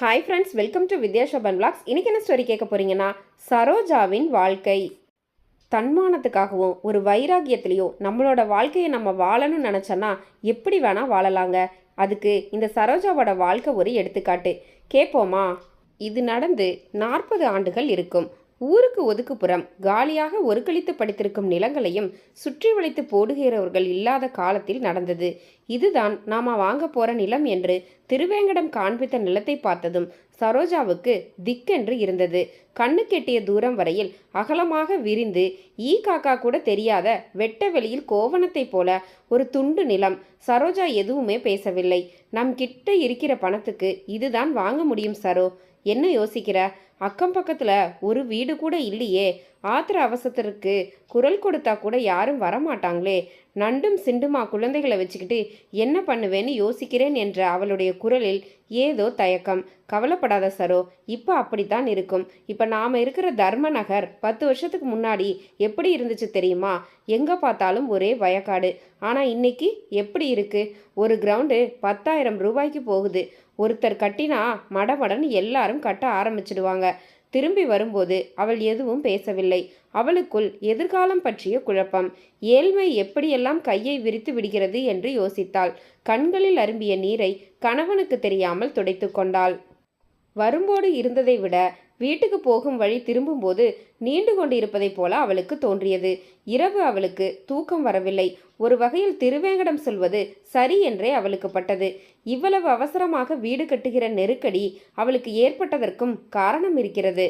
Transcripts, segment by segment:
Hi friends welcome to Vidya Shoban blogs இன்றைக்கி என்ன story கேட்க போகிறீங்கன்னா சரோஜாவின் வாழ்க்கை. தன்மானத்துக்காகவும் ஒரு வைராகியத்திலையும் நம்மளோட வாழ்க்கையை நம்ம வாழணும்னு நினச்சோன்னா எப்படி வேணால் வாழலாங்க. அதுக்கு இந்த சரோஜாவோட வாழ்க்கை ஒரு எடுத்துக்காட்டு. கேட்போமா? இது நடந்து நாற்பது ஆண்டுகள் இருக்கும். ஊருக்கு ஒதுக்குப்புறம் காலியாக ஒருக்களித்து படித்திருக்கும் நிலங்களையும் சுற்றி வளைத்து போடுகிறவர்கள் இல்லாத காலத்தில் நடந்தது. இதுதான் நாம வாங்க போற நிலம் என்று திருவேங்கடம் காண்பித்த நிலத்தை பார்த்ததும் சரோஜாவுக்கு திக்கென்று இருந்தது. கண்ணு கெட்டிய தூரம் வரையில் அகலமாக விரிந்து ஈ காக்கா கூட தெரியாத வெட்ட வெளியில் கோவணத்தைப் போல ஒரு துண்டு நிலம் சரோஜா எதுவுமே பேசவில்லை. நம் கிட்ட இருக்கிற பணத்துக்கு இதுதான் வாங்க முடியும் சரோ. என்ன யோசிக்கிற? அக்கம் பக்கத்தில் ஒரு வீடு கூட இல்லையே. ஆத்திர அவசரத்திற்கு குரல் கொடுத்தா கூட யாரும் வரமாட்டாங்களே. நண்டும் சிண்டுமா குழந்தைகளை வச்சுக்கிட்டு என்ன பண்ணுவேன்னு யோசிக்கிறேன் என்ற அவளுடைய குரலில் ஏதோ தயக்கம். கவலைப்படாத சரோ இப்போ அப்படித்தான் இருக்கும். இப்போ நாம் இருக்கிற தர்ம நகர் பத்து வருஷத்துக்கு முன்னாடி எப்படி இருந்துச்சு தெரியுமா? எங்கே பார்த்தாலும் ஒரே வயக்காடு. ஆனால் இன்னைக்கு எப்படி இருக்குது ஒரு கிரவுண்டு பத்தாயிரம் ரூபாய்க்கு போகுது. ஒருத்தர் கட்டினா மடமடன்னு எல்லாரும் கட்ட ஆரம்பிச்சிடுவாங்க. திரும்பி வரும்போது அவள் எதுவும் பேசவில்லை. அவளுக்குள் எதிர்காலம் பற்றிய குழப்பம். ஏழ்மை எப்படியெல்லாம் கையை விரித்து விடுகிறது என்று யோசித்தாள். கண்களில் அரும்பிய நீரை கணவனுக்கு தெரியாமல் துடைத்து கொண்டாள். வரும்போடு இருந்ததை விட வீட்டுக்கு போகும் வழி திரும்பும்போது நீண்டு கொண்டிருப்பதைப் போல அவளுக்கு தோன்றியது. இரவு அவளுக்கு தூக்கம் வரவில்லை. ஒரு வகையில் திருவேங்கடம் சொல்வது சரி என்றே அவளுக்கு பட்டது. இவ்வளவு அவசரமாக வீடு கட்டுகிற நெருக்கடி அவளுக்கு ஏற்பட்டதற்கும் காரணம் இருக்கிறது.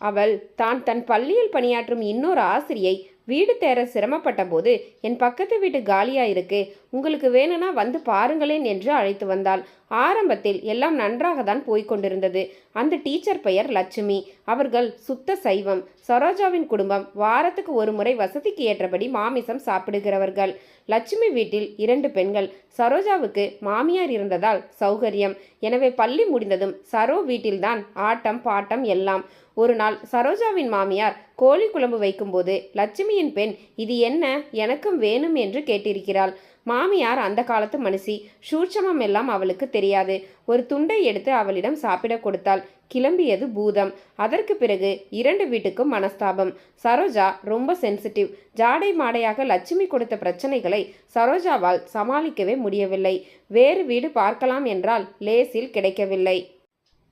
அவள் தான் தன் பள்ளியில் பணியாற்றும் இன்னொரு ஆசிரியை வீடு தேர சிரமப்பட்ட போது என் பக்கத்து வீட்டு காலியா இருக்கு. உங்களுக்கு வேணும்னா வந்து பாருங்களேன் என்று அழைத்து வந்தாள். ஆரம்பத்தில் எல்லாம் நன்றாக தான் போய்க்கொண்டிருந்தது அந்த டீச்சர் பெயர் லட்சுமி. அவர்கள் சுத்த சைவம். சரோஜாவின் குடும்பம் வாரத்துக்கு ஒரு முறை வசதிக்கு ஏற்றபடி மாமிசம் சாப்பிடுகிறவர்கள். லட்சுமி வீட்டில் இரண்டு பெண்கள். சரோஜாவுக்கு மாமியார் இருந்ததால் சௌகரியம். எனவே பள்ளி முடிந்ததும் சரோ வீட்டில்தான் ஆட்டம் பாட்டம் எல்லாம். ஒரு நாள் சரோஜாவின் மாமியார் கோழி குழம்பு வைக்கும்போது லட்சுமியின் பெண் இது என்ன? எனக்கும் வேணும் என்று கேட்டிருக்கிறாள். மாமியார் அந்த காலத்து மனுஷி சூட்சமம் எல்லாம் அவளுக்கு தெரியாது. ஒரு துண்டை எடுத்து அவளிடம் சாப்பிட கொடுத்தாள். கிளம்பியது பூதம். அதற்கு பிறகு இரண்டு வீட்டுக்கும் மனஸ்தாபம். சரோஜா ரொம்ப சென்சிட்டிவ். ஜாடை மாடையாக லட்சுமி கொடுத்த பிரச்சனைகளை சரோஜாவால் சமாளிக்கவே முடியவில்லை. வேறு வீடு பார்க்கலாம் என்றால் லேசில் கிடைக்கவில்லை.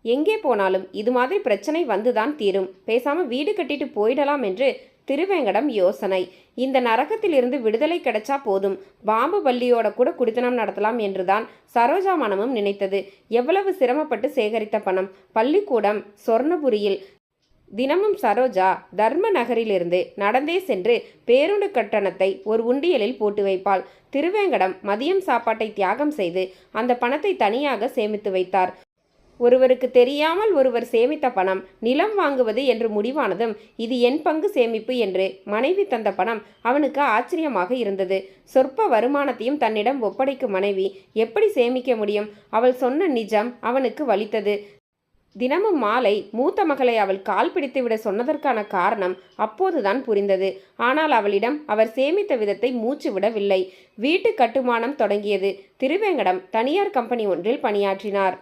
எங்கே போனாலும் இது மாதிரி பிரச்சனை வந்துதான் தீரும். பேசாமல் வீடு கட்டிட்டு போயிடலாம் என்று திருவேங்கடம் யோசனை. இந்த நரகத்திலிருந்து விடுதலை கிடைச்சா போதும். பாம்பு பள்ளியோட கூட குடித்தனம் நடத்தலாம் என்றுதான் சரோஜா மனமும் நினைத்தது. எவ்வளவு சிரமப்பட்டு சேகரித்த பணம்? பள்ளிக்கூடம் சொர்ணபுரியில். தினமும் சரோஜா தர்ம நகரிலிருந்து நடந்தே சென்று பேருந்து கட்டணத்தை ஒரு உண்டியலில் போட்டு வைப்பாள். திருவேங்கடம் மதியம் சாப்பாட்டை தியாகம் செய்து அந்த பணத்தை தனியாக சேமித்து வைத்தார். ஒருவருக்கு தெரியாமல் ஒருவர் சேமித்த பணம் நிலம் வாங்குவது என்று முடிவானதும் இது என் பங்கு சேமிப்பு என்று மனைவி தந்த பணம் அவனுக்கு ஆச்சரியமாக இருந்தது. சொற்ப வருமானத்தையும் தன்னிடம் ஒப்படைக்கும் மனைவி எப்படி சேமிக்க முடியும்? அவள் சொன்ன நிஜம் அவனுக்கு வலித்தது. தினமும் மாலை மூத்த மகளை அவள் கால் பிடித்துவிட சொன்னதற்கான காரணம் அப்போதுதான் புரிந்தது. ஆனால் அவளிடம் அவர் சேமித்த விதத்தை மூச்சு விடவில்லை. வீட்டு கட்டுமானம் தொடங்கியது. திருவேங்கடம் தனியார் கம்பெனி ஒன்றில் பணியாற்றினார்.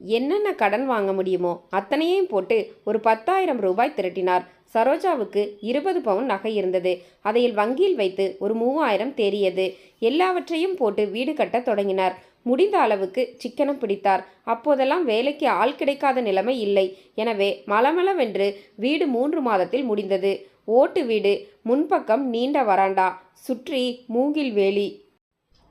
என்னென்ன கடன் வாங்க முடியுமோ அத்தனையும் போட்டு ஒரு பத்தாயிரம் ரூபாய் திரட்டினார். சரோஜாவுக்கு இருபது பவுன் நகை இருந்தது. அதையில் வங்கியில் வைத்து ஒரு மூவாயிரம் தேறியது. எல்லாவற்றையும் போட்டு வீடு கட்டத் தொடங்கினார். முடிந்த அளவுக்கு சிக்கனம் பிடித்தார். அப்போதெல்லாம் வேலைக்கு ஆள் கிடைக்காத நிலைமை இல்லை. எனவே மலமளவென்று வீடு மூன்று மாதத்தில் முடிந்தது. ஓட்டு வீடு முன்பக்கம் நீண்ட வராண்டா. சுற்றி மூங்கில் வேலி.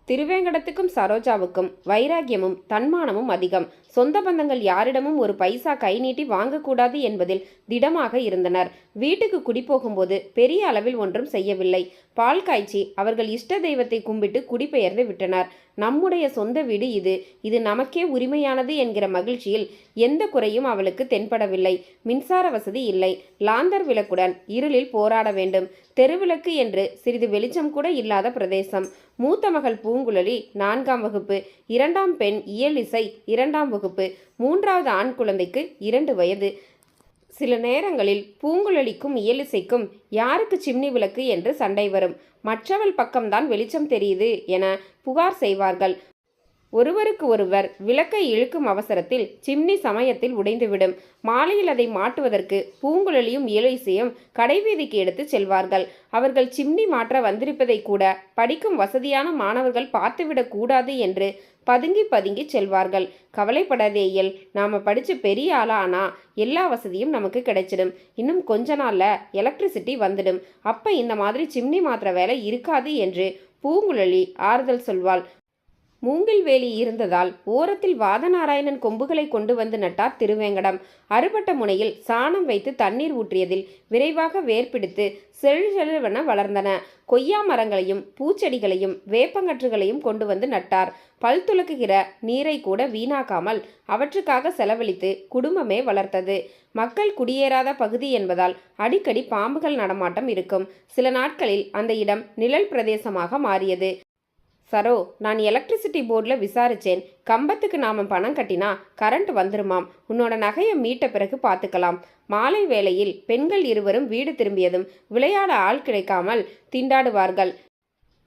திருவேங்கடத்துக்கும் சரோஜாவுக்கும் வைராகியமும் தன்மானமும் அதிகம். சொந்த பந்தங்கள் யாரிடமும் ஒரு பைசா கை நீட்டி வாங்கக்கூடாது என்பதில் திடமாக இருந்தனர். வீட்டுக்கு குடிபோகும்போது பெரிய அளவில் ஒன்றும் செய்யவில்லை. பால் காய்ச்சி அவர்கள் இஷ்ட தெய்வத்தை கும்பிட்டு குடிபெயர்ந்து விட்டனர். நம்முடைய சொந்த வீடு இது. இது நமக்கே உரிமையானது என்கிற மகிழ்ச்சியில் எந்த குறையும் அவளுக்கு தென்படவில்லை. மின்சார வசதி இல்லை. லாந்தர் விளக்குடன் இருளில் போராட வேண்டும். தெருவிளக்கு என்று சிறிது வெளிச்சம் கூட இல்லாத பிரதேசம். மூத்த மகள் பூங்குழலி நான்காம் வகுப்பு. இரண்டாம் பெண் இயல் இசை இரண்டாம் வகுப்பு. வகுப்பு. மூன்றாவது ஆண் குழந்தைக்கு இரண்டு வயது. சில நேரங்களில் பூங்குழலிக்கும் இயலிசைக்கும் யாருக்கு சிம்னி விளக்கு என்று சண்டை வரும். மற்றவள் பக்கம்தான் வெளிச்சம் தெரியுது என புகார் செய்வார்கள். ஒருவருக்கு ஒருவர் விளக்கை இழுக்கும் அவசரத்தில் சிம்னி சமயத்தில் உடைந்துவிடும். மாலையில் அதை மாட்டுவதற்கு பூங்குழலியும் இயலிசையும் கடைவீதிக்கு எடுத்துச் செல்வார்கள். அவர்கள் சிம்னி மாற்ற வந்திருப்பதை கூட படிக்கும் வசதியான மாணவர்கள் பார்த்துவிடக் கூடாது என்று பதுங்கி பதுங்கி செல்வார்கள். கவலைப்படாதே இயல் நாம படிச்சு பெரிய ஆளானா எல்லா வசதியும் நமக்கு கிடைச்சிடும். இன்னும் கொஞ்ச நாள்ல எலக்ட்ரிசிட்டி வந்துடும். அப்ப இந்த மாதிரி சிம்னி மாற்ற வேலை இருக்காது என்று பூங்குழலி ஆறுதல் சொல்வாள். மூங்கில் வேலி இருந்ததால் ஓரத்தில் வாதநாராயணன் கொம்புகளை கொண்டு வந்து நட்டார் திருவேங்கடம். அறுபட்ட முனையில் சாணம் வைத்து தண்ணீர் ஊற்றியதில் விரைவாக வேர்பிடித்து செழுசெழுவென வளர்ந்தன. கொய்யா மரங்களையும் பூச்செடிகளையும் வேப்பங்கற்றுகளையும் கொண்டு வந்து நட்டார். பல் துலக்குகிற நீரை கூட வீணாக்காமல் அவற்றுக்காக செலவழித்து குடும்பமே வளர்த்தது. மக்கள் குடியேறாத பகுதி என்பதால் அடிக்கடி பாம்புகள் நடமாட்டம் இருக்கும். சில நாட்களில் அந்த இடம் நிழல் பிரதேசமாக மாறியது. சரோ நான் எலக்ட்ரிசிட்டி போர்டில் விசாரித்தேன் கம்பத்துக்கு நாம் பணம் கட்டினா கரண்ட் வந்துருமாம். உன்னோட நகையை மீட்ட பிறகு பார்த்துக்கலாம் மாலை வேளையில் பெண்கள் இருவரும் வீடு திரும்பியதும் விளையாட ஆள் கிடைக்காமல் திண்டாடுவார்கள்.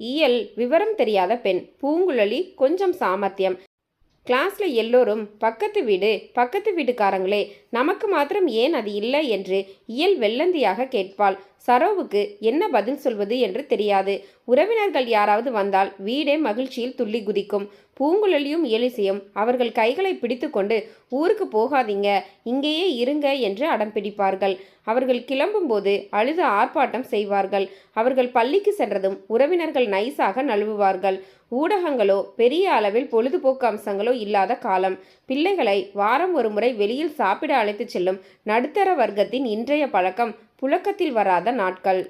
இயல் விவரம் தெரியாத பெண். பூங்குழலி கொஞ்சம் சாமர்த்தியம். கிளாஸில் எல்லோரும் பக்கத்து வீடு பக்கத்து வீட்டுக்காரங்களே நமக்கு மாத்திரம் ஏன் அது இல்லை? என்று இயல் வெள்ளந்தியாக கேட்பாள். சரோவுக்கு என்ன பதில் சொல்வது என்று தெரியாது. உறவினர்கள் யாராவது வந்தால் வீடே மகிழ்ச்சியில் துள்ளி குதிக்கும். பூங்குழலியும் எலிசையும் அவர்கள் கைகளை பிடித்துக்கொண்டு ஊருக்கு போகாதீங்க இங்கேயே இருங்க என்று அடம் பிடிப்பார்கள். அவர்கள் கிளம்பும்போது அழுது ஆர்ப்பாட்டம் செய்வார்கள். அவர்கள் பள்ளிக்கு சென்றதும் உறவினர்கள் நைஸாக நழுவுவார்கள். ஊடகங்களோ பெரிய அளவில் பொழுதுபோக்கு அம்சங்களோ இல்லாத காலம். பிள்ளைகளை வாரம் ஒரு முறை வெளியில் சாப்பிட அழைத்துச் செல்லும் நடுத்தர வர்க்கத்தின் இன்றைய பழக்கம் புழக்கத்தில் வராத நாட்கள்.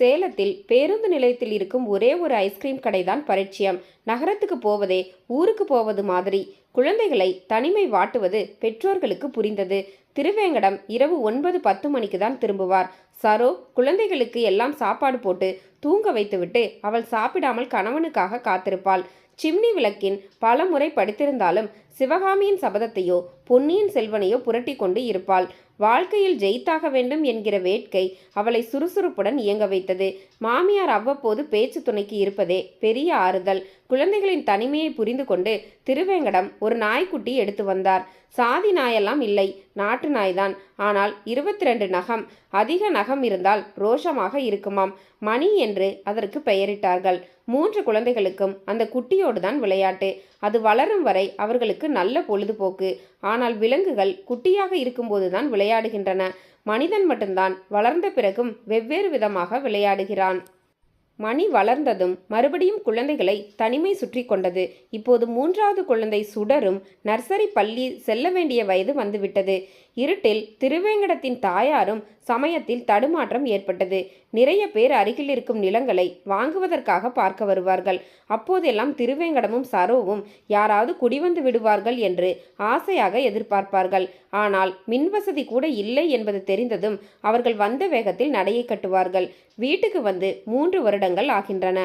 சேலத்தில் பேருந்து நிலையத்தில் இருக்கும் ஒரே ஒரு ஐஸ்கிரீம் கடைதான் பரிச்சயம் நகரத்துக்கு போவதே ஊருக்கு போவது மாதிரி. குழந்தைகளை தனிமை வாட்டுவது பெற்றோர்களுக்கு புரிந்தது. திருவேங்கடம் இரவு ஒன்பது பத்து மணிக்கு தான் திரும்புவார். சரோ குழந்தைகளுக்கு எல்லாம் சாப்பாடு போட்டு தூங்க வைத்துவிட்டு அவள் சாப்பிடாமல் கணவனுக்காக காத்திருப்பாள். சிம்னி விளக்கின் பல முறை படித்திருந்தாலும் சிவகாமியின் சபதத்தையோ பொன்னியின் செல்வனையோ புரட்டி கொண்டு இருப்பாள். வாழ்க்கையில் ஜெயித்தாக வேண்டும் என்கிற வேட்கை அவளை சுறுசுறுப்புடன் இயங்க வைத்தது. மாமியார் அவ்வப்போது பேச்சு துணைக்கு இருப்பதே பெரிய ஆறுதல். குழந்தைகளின் தனிமையை புரிந்து கொண்டு திருவேங்கடம் ஒரு நாய்க்குட்டி எடுத்து வந்தார். சாதி நாயெல்லாம் இல்லை நாட்டு நாய்தான். ஆனால் இருபத்தி ரெண்டு நகம் அதிக நகம் இருந்தால் ரோஷமாக இருக்குமாம். மணி என்று அதற்கு பெயரிட்டார்கள். மூன்று குழந்தைகளுக்கும் அந்த குட்டியோடு தான் விளையாட்டு. அது வளரும் வரை அவர்களுக்கு நல்ல பொழுதுபோக்கு. ஆனால் விலங்குகள் குட்டியாக இருக்கும்போதுதான் விளையாடுகின்றன. மனிதன் மட்டும்தான் வளர்ந்த பிறகும் வெவ்வேறு விதமாக விளையாடுகிறான். மணி வளர்ந்ததும் மறுபடியும் குழந்தைகளை தனிமை சுற்றி கொண்டது. இப்போது மூன்றாவது குழந்தை சுடரும் நர்சரி பள்ளி செல்ல வேண்டிய வயது வந்துவிட்டது. இருட்டில் திருவேங்கடத்தின் தாயாரும் சமயத்தில் தடுமாற்றம் ஏற்பட்டது. நிறைய பேர் அருகில் இருக்கும் நிலங்களை வாங்குவதற்காக பார்க்க வருவார்கள். அப்போதெல்லாம் திருவேங்கடமும் சரோவும் யாராவது குடிவந்து விடுவார்கள் என்று ஆசையாக எதிர்பார்ப்பார்கள். ஆனால் மின்வசதி கூட இல்லை என்பது தெரிந்ததும் அவர்கள் வந்த வேகத்தில் நடையை கட்டுவார்கள். வீட்டுக்கு வந்து மூன்று வருடங்கள் ஆகின்றன.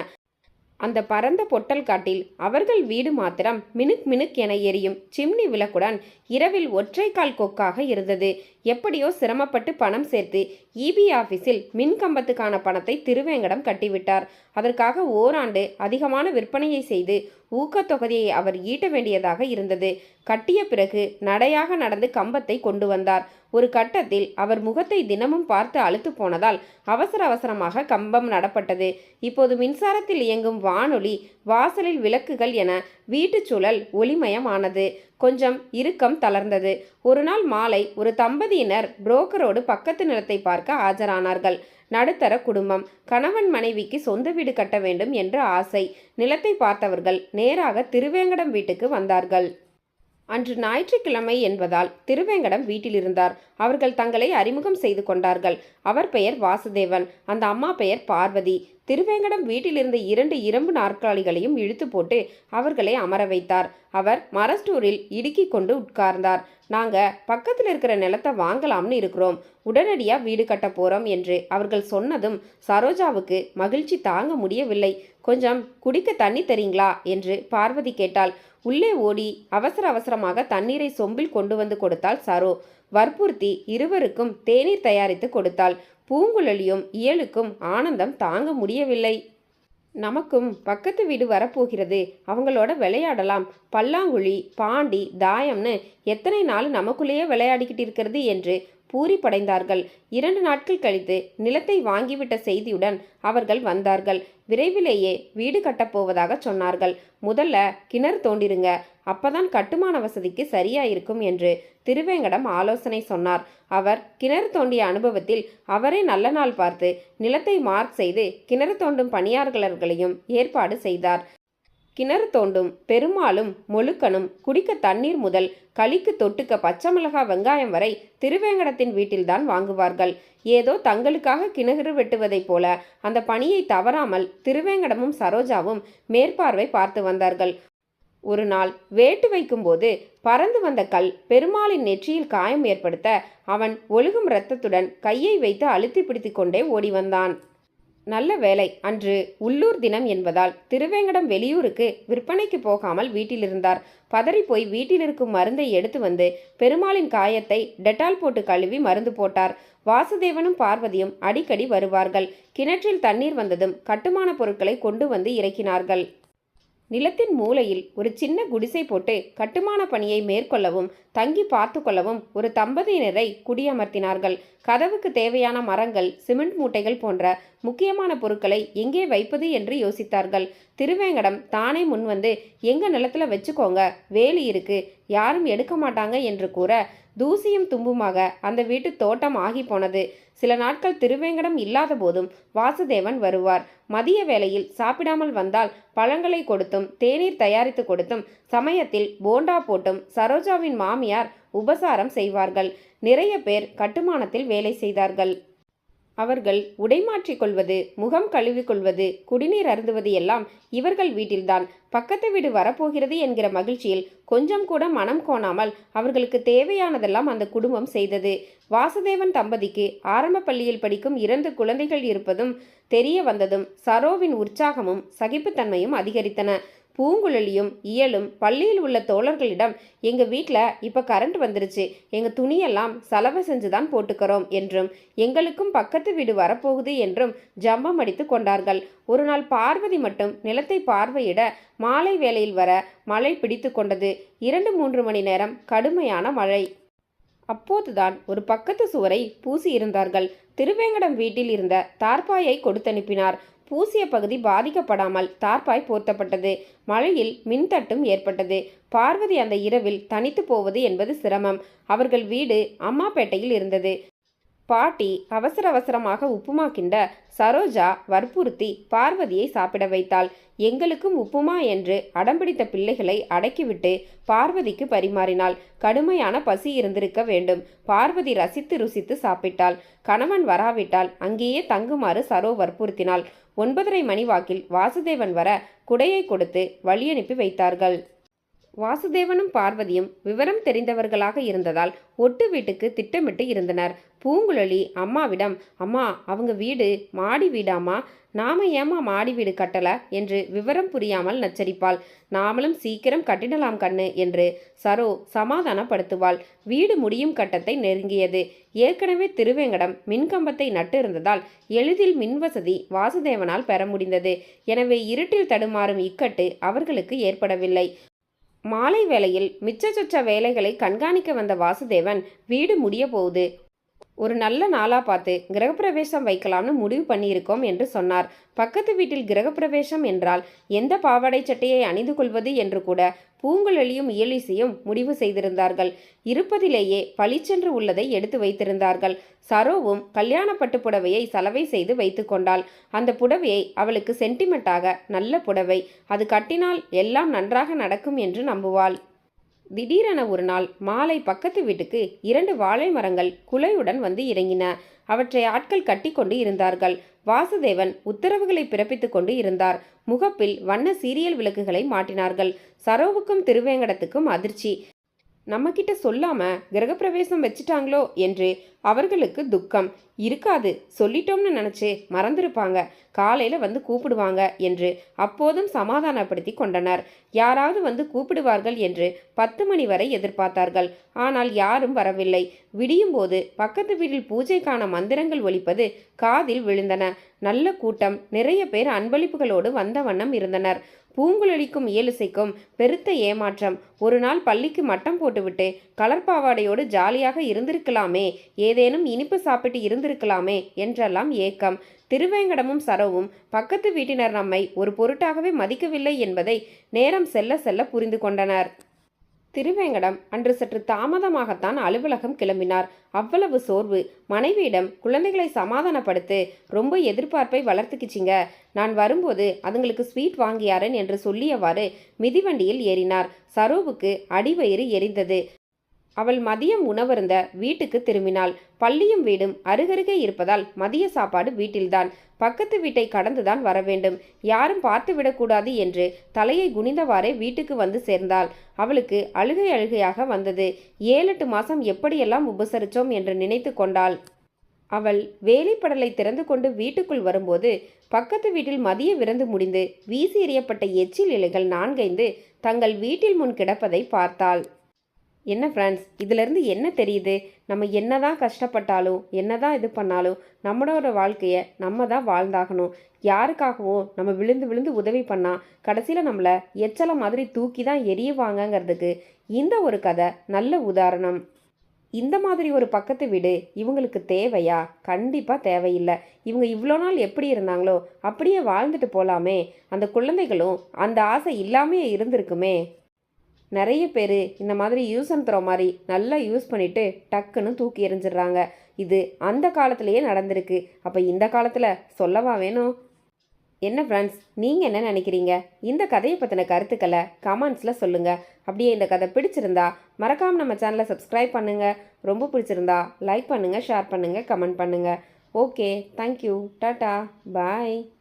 அந்த பரந்த பொட்டல் காட்டில் அவர்கள் வீடு மாத்திரம் மினுக் மினுக் என எரியும் சிம்னி விளக்குடன் இரவில் ஒற்றைக்கால் கொக்காக இருந்தது. எப்படியோ சிரமப்பட்டு பணம் சேர்த்து இபி ஆஃபீஸில் மின் கம்பத்துக்கான பணத்தை திருவேங்கடம் கட்டிவிட்டார். அதற்காக ஓராண்டு அதிகமான விற்பனையை செய்து ஊக்கத்தொகையை அவர் ஈட்ட வேண்டியதாக இருந்தது. கட்டிய பிறகு நடையாக நடந்து கம்பத்தை கொண்டு வந்தார். ஒரு கட்டத்தில் அவர் முகத்தை தினமும் பார்த்து அழுத்து போனதால் அவசர அவசரமாக கம்பம் நடப்பட்டது. இப்போது மின்சாரத்தில் இயங்கும் வானொலி வாசலில் விளக்குகள் என வீட்டுச் சூழல் ஒளிமயமானது. கொஞ்சம் இறுக்கம் தளர்ந்தது. ஒரு நாள் மாலை ஒரு தம்பதியினர் புரோக்கரோடு பக்கத்து நிலத்தை பார்க்க ஆஜரானார்கள். நடுத்தர குடும்பம். கணவன் மனைவிக்கு சொந்த வீடு கட்ட வேண்டும் என்று ஆசை. நிலத்தை பார்த்தவர்கள் நேராக திருவேங்கடம் வீட்டுக்கு வந்தார்கள். அன்று ஞாயிற்றுக்கிழமை என்பதால் திருவேங்கடம் வீட்டில் இருந்தார். அவர்கள் தங்களை அறிமுகம் செய்து கொண்டார்கள். அவர் பெயர் வாசுதேவன். அந்த அம்மா பெயர் பார்வதி. திருவேங்கடம் வீட்டில் இருந்த இரண்டு இரும்பு நாற்காலிகளையும் இழுத்து போட்டு அவர்களை அமர வைத்தார். அவர் மரஸ்டூரில் இடுக்கி கொண்டு உட்கார்ந்தார். நாங்க பக்கத்தில் இருக்கிற நிலத்தை வாங்கலாம்னு இருக்கிறோம். உடனடியா வீடு கட்ட போறோம் என்று அவர்கள் சொன்னதும் சரோஜாவுக்கு மகிழ்ச்சி தாங்க முடியவில்லை. கொஞ்சம் குடிக்க தண்ணி தரீங்களா? என்று பார்வதி கேட்டாள். உள்ளே ஓடி அவசர அவசரமாக தண்ணீரை சொம்பில் கொண்டு வந்து கொடுத்தாள் சரோ. வற்புறுத்தி இருவருக்கும் தேநீர் தயாரித்து கொடுத்தாள். பூங்குழலியும் இயலுக்கும் ஆனந்தம் தாங்க முடியவில்லை. நமக்கும் பக்கத்து வீடு வரப்போகிறது. அவங்களோட விளையாடலாம். பல்லாங்குழி பாண்டி தாயம்னு எத்தனை நாள் நமக்குள்ளேயே விளையாடிக்கிட்டு இருக்கிறது என்று பூரி படைந்தார்கள் இரண்டு நாட்கள் கழித்து நிலத்தை வாங்கிவிட்ட செய்தியுடன் அவர்கள் வந்தார்கள். விரைவிலேயே வீடு கட்டப்போவதாக சொன்னார்கள். முதல்ல கிணறு தோண்டிருங்க. அப்பதான் கட்டுமான வசதிக்கு சரியா இருக்கும் என்று திருவேங்கடம் ஆலோசனை சொன்னார். அவர் கிணறு தோண்டிய அனுபவத்தில் அவரே நல்ல நாள் பார்த்து நிலத்தை மார்க் செய்து கிணறு தோண்டும் பணியாளர்களையும் ஏற்பாடு செய்தார். கிணறு தோண்டும் பெருமாளும் மொழுக்கனும் குடிக்க தண்ணீர் முதல் களிக்கு தொட்டுக்க பச்சை மிளகா வெங்காயம் வரை திருவேங்கடத்தின் வீட்டில்தான் வாங்குவார்கள். ஏதோ தங்களுக்காக கிணறு வெட்டுவதைப் போல அந்த பணியை தவறாமல் திருவேங்கடமும் சரோஜாவும் மேற்பார்வை பார்த்து வந்தார்கள். ஒரு நாள் வேட்டு வைக்கும்போது பறந்து வந்த கல் பெருமாளின் நெற்றியில் காயம் ஏற்படுத்த அவன் ஒழுகும் இரத்தத்துடன் கையை வைத்து அழுத்தி பிடித்து கொண்டே ஓடி வந்தான். நல்ல வேலை அன்று உள்ளூர் தினம் என்பதால் திருவேங்கடம் வெளியூருக்கு விற்பனைக்கு போகாமல் வீட்டில் இருந்தார் பதறி போய் வீட்டில் இருக்கும் மருந்தை எடுத்து வந்து பெருமாளின் காயத்தை டெட்டால் போட்டு கழுவி மருந்து போட்டார். வாசுதேவனும் பார்வதியும் அடிக்கடி வருவார்கள். கிணற்றில் தண்ணீர் வந்ததும் கட்டுமான பொருட்களை கொண்டு வந்து இறக்கினார்கள். நிலத்தின் மூலையில் ஒரு சின்ன குடிசை போட்டு கட்டுமான பணியை மேற்கொள்ளவும் தங்கி பார்த்து கொள்ளவும் ஒரு தம்பதியினரை குடியமர்த்தினார்கள். கதவுக்கு தேவையான மரங்கள் சிமெண்ட் மூட்டைகள் போன்ற முக்கியமான பொருட்களை எங்கே வைப்பது என்று யோசித்தார்கள். திருவேங்கடம் தானே முன்வந்து எங்க நிலத்துல வச்சுக்கோங்க வேலி இருக்கு யாரும் எடுக்க மாட்டாங்க என்று கூற தூசியும் தும்புமாக அந்த வீட்டு தோட்டம் ஆகி போனது. சில நாட்கள் திருவேங்கடம் இல்லாத போதும் வாசுதேவன் வருவார். மதிய வேளையில் சாப்பிடாமல் வந்தால் பழங்களை கொடுத்தும் தேநீர் தயாரித்து கொடுத்தும் சமயத்தில் போண்டா போட்டும் சரோஜாவின் மாமியார் உபசாரம் செய்வார்கள். நிறைய பேர் கட்டுமானத்தில் வேலை செய்தார்கள். அவர்கள் உடை மாற்றிக்கொள்வது முகம் கழுவிக்கொள்வது குடிநீர் அருந்துவது எல்லாம் இவர்கள் வீட்டில்தான். பக்கத்து வீடு வரப்போகிறது என்கிற மகிழ்ச்சியில் கொஞ்சம் கூட மனம் கோணாமல் அவர்களுக்கு தேவையானதெல்லாம் அந்த குடும்பம் செய்தது. வாசுதேவன் தம்பதிக்கு ஆரம்ப பள்ளியில் படிக்கும் இரண்டு குழந்தைகள் இருப்பதும் தெரிய வந்ததும் சரோவின் உற்சாகமும் சகிப்புத்தன்மையும் அதிகரித்தன. பூங்குழலியும் இயலும் பள்ளியில் உள்ள தோழர்களிடம் எங்கள் வீட்டில் இப்போ கரண்ட் வந்துருச்சு. எங்கள் துணியெல்லாம் சலவை செஞ்சு தான் போட்டுக்கிறோம் என்றும் எங்களுக்கும் பக்கத்து வீடு வரப்போகுது என்றும் ஜம்பம் அடித்து கொண்டார்கள். ஒரு நாள் பார்வதி மட்டும் நிலத்தை பார்வையிட மாலை வேளையில் வர மழை பிடித்து கொண்டது. இரண்டு மூன்று மணி நேரம் கடுமையான மழை. அப்போதுதான் ஒரு பக்கத்து சுவரை பூசி இருந்தார்கள் திருவேங்கடம் வீட்டில் இருந்த தார்பாயை கொடுத்தனுப்பினார். பூசிய பகுதி பாதிக்கப்படாமல் தார்பாய் போர்த்தப்பட்டது. மழையில் மின்தட்டும் ஏற்பட்டது. பார்வதி அந்த இரவில் தனித்து போவது என்பது சிரமம். அவர்கள் வீடு அம்மாப்பேட்டையில் இருந்தது. பாட்டி அவசர அவசரமாக உப்புமா கிண்ட சரோஜா வற்புறுத்தி பார்வதியை சாப்பிட வைத்தாள். எங்களுக்கும் உப்புமா என்று அடம்பிடித்த பிள்ளைகளை அடக்கிவிட்டு பார்வதிக்கு பரிமாறினாள். கடுமையான பசி இருந்திருக்க வேண்டும். பார்வதி ரசித்து ருசித்து சாப்பிட்டாள். கணவன் வராவிட்டால் அங்கேயே தங்குமாறு சரோ வற்புறுத்தினாள். ஒன்பதரை மணி வாக்கில் வாசுதேவன் வர குடையை கொடுத்து வழியனுப்பி வைத்தார்கள். வாசுதேவனும் பார்வதியும் விவரம் தெரிந்தவர்களாக இருந்ததால் ஒட்டு வீட்டுக்கு திட்டமிட்டு இருந்தனர். பூங்குழலி அம்மாவிடம் அம்மா அவங்க வீடு மாடி வீடாமா நாம ஏமா மாடி வீடு கட்டல? என்று விவரம் புரியாமல் நச்சரிப்பாள். நாமளும் சீக்கிரம் கட்டிடலாம் கண்ணு என்று சரோ சமாதானப்படுத்துவாள். வீடு முடியும் கட்டத்தை நெருங்கியது. ஏற்கனவே திருவேங்கடம் மின்கம்பத்தை நட்டு இருந்ததால் எளிதில் மின்வசதி வாசுதேவனால் பெற முடிந்தது. எனவே இருட்டில் தடுமாறும் இக்கட்டு அவர்களுக்கு ஏற்படவில்லை. மாலை வேளையில் மிச்ச சொச்ச வேலைகளை கண்காணிக்க வந்த வாசுதேவன் வீடு முடிய போகுது ஒரு நல்ல நாளா பார்த்து கிரகப்பிரவேசம் வைக்கலாம்னு முடிவு பண்ணியிருக்கோம் என்று சொன்னார். பக்கத்து வீட்டில் கிரகப்பிரவேசம் என்றால் எந்த பாவாடை சட்டையை அணிந்து கொள்வது என்று கூட பூங்குழலியும் இயலிசையும் முடிவு செய்திருந்தார்கள். இருப்பதிலேயே பளிச்சென்று உள்ளதை எடுத்து வைத்திருந்தார்கள். சரோவும் கல்யாண பட்டு புடவையை சலவை செய்து வைத்து கொண்டாள். அந்த புடவையை அவளுக்கு சென்டிமெண்ட்டாக நல்ல புடவை. அது கட்டினால் எல்லாம் நன்றாக நடக்கும் என்று நம்புவாள். திடீரென ஒரு நாள் மாலை பக்கத்து வீட்டுக்கு இரண்டு வாழை மரங்கள் குலையுடன் வந்து இறங்கின. அவற்றை ஆட்கள் கட்டிக்கொண்டு இருந்தார்கள். வாசுதேவன் உத்தரவுகளை பிறப்பித்துக் கொண்டு இருந்தார். முகப்பில் வண்ண சீரியல் விளக்குகளை மாட்டினார்கள். சரோவுக்கும் திருவேங்கடத்துக்கும் அதிர்ச்சி. நம்மக்கிட்ட சொல்லாம கிரகப்பிரவேசம் வச்சுட்டாங்களோ என்று அவர்களுக்கு துக்கம். இருக்காது சொல்லிட்டோம்னு நினச்சி மறந்துருப்பாங்க. காலையில் வந்து கூப்பிடுவாங்க என்று அப்போதும் சமாதானப்படுத்தி கொண்டனர். யாராவது வந்து கூப்பிடுவார்கள் என்று பத்து மணி வரை எதிர்பார்த்தார்கள். ஆனால் யாரும் வரவில்லை. விடியும் போது பக்கத்து வீட்டில் பூஜைக்கான மந்திரங்கள் ஒலிப்பது காதில் விழுந்தன. நல்ல கூட்டம். நிறைய பேர் அன்பளிப்புகளோடு வந்த வண்ணம் இருந்தனர். பூங்குழலிக்கும் இயலிசைக்கும் பெருத்த ஏமாற்றம். ஒரு நாள் பள்ளிக்கு மட்டம் போட்டுவிட்டு கலர் பாவாடையோடு ஜாலியாக இருந்திருக்கலாமே ஏதேனும் இனிப்பு சாப்பிட்டு இருந்திருக்கலாமே என்றெல்லாம் ஏக்கம். திருவேங்கடமும் சரவும் பக்கத்து வீட்டினர் நம்மை ஒரு பொருட்டாகவே மதிக்கவில்லை என்பதை நேரம் செல்ல செல்ல புரிந்து கொண்டனர். திருவேங்கடம். அன்று சற்று தாமதமாகத்தான் அலுவலகம் கிளம்பினார். அவ்வளவு சோர்வு. மனைவியிடம் குழந்தைகளை சமாதானப்படுத்து ரொம்ப எதிர்பார்ப்பை வளர்த்துக்கிச்சிங்க நான் வரும்போது அதுங்களுக்கு ஸ்வீட் வாங்கியாரன் என்று சொல்லியவாறு மிதிவண்டியில் ஏறினார். சரோவுக்கு அடிவயிறு எரிந்தது. அவள் மதியம் உணவருந்த வீட்டுக்கு திரும்பினாள். பள்ளியும் வீடும் அருகருகே இருப்பதால் மதிய சாப்பாடு வீட்டில்தான். பக்கத்து வீட்டை கடந்துதான் வர வேண்டும் யாரும் பார்த்து விடக்கூடாது என்று தலையை குனிந்தவாறே வீட்டுக்கு வந்து சேர்ந்தாள். அவளுக்கு அழுகை அழுகையாக வந்தது. ஏழெட்டு மாசம் எப்படியெல்லாம் உபசரித்தோம் என்று நினைத்து கொண்டாள். அவள் வேலைப்படலை திறந்து கொண்டு வீட்டுக்குள் வரும்போது பக்கத்து வீட்டில் மதிய விருந்து முடிந்து வீசி எறியப்பட்ட எச்சில் இலைகள் நான்கைந்து தங்கள் வீட்டில் முன் கிடப்பதை பார்த்தாள். என்ன ஃப்ரெண்ட்ஸ் இதிலிருந்து என்ன தெரியுது? நம்ம என்ன தான் கஷ்டப்பட்டாலும் என்ன தான் இது பண்ணாலும் நம்மளோட வாழ்க்கையை நம்ம தான் வாழ்ந்தாகணும். யாருக்காகவும் நம்ம விழுந்து விழுந்து உதவி பண்ணால் கடைசியில் நம்மளை எச்சலை மாதிரி தூக்கி தான் எரியவாங்கங்கிறதுக்கு இந்த ஒரு கதை நல்ல உதாரணம். இந்த மாதிரி ஒரு பக்கத்து வீடு இவங்களுக்கு தேவையா? கண்டிப்பாக தேவையில்லை. இவங்க இவ்வளோ நாள் எப்படி இருந்தாங்களோ அப்படியே வாழ்ந்துட்டு போகலாமே அந்த குழந்தைகளும் அந்த ஆசை இல்லாமையே இருந்திருக்குமே. நிறைய பேர் இந்த மாதிரி யூஸ் அண்ட் த்ரோ மாதிரி நல்லா யூஸ் பண்ணிவிட்டு டக்குன்னு தூக்கி எறிஞ்சிடுறாங்க. இது அந்த காலத்திலேயே நடந்திருக்கு. அப்போ இந்த காலத்தில் சொல்லவா வேணும்? என்ன ஃப்ரெண்ட்ஸ் நீங்கள் என்ன நினைக்கிறீங்க? இந்த கதையை பற்றின கருத்துக்களை கமெண்ட்ஸில் சொல்லுங்கள் அப்படியே இந்த கதை பிடிச்சிருந்தா மறக்காமல் நம்ம சேனலை சப்ஸ்கிரைப் பண்ணுங்கள் ரொம்ப பிடிச்சிருந்தா லைக் பண்ணுங்கள் ஷேர் பண்ணுங்கள் கமெண்ட் பண்ணுங்கள் ஓகே தேங்க்யூ டாட்டா பாய்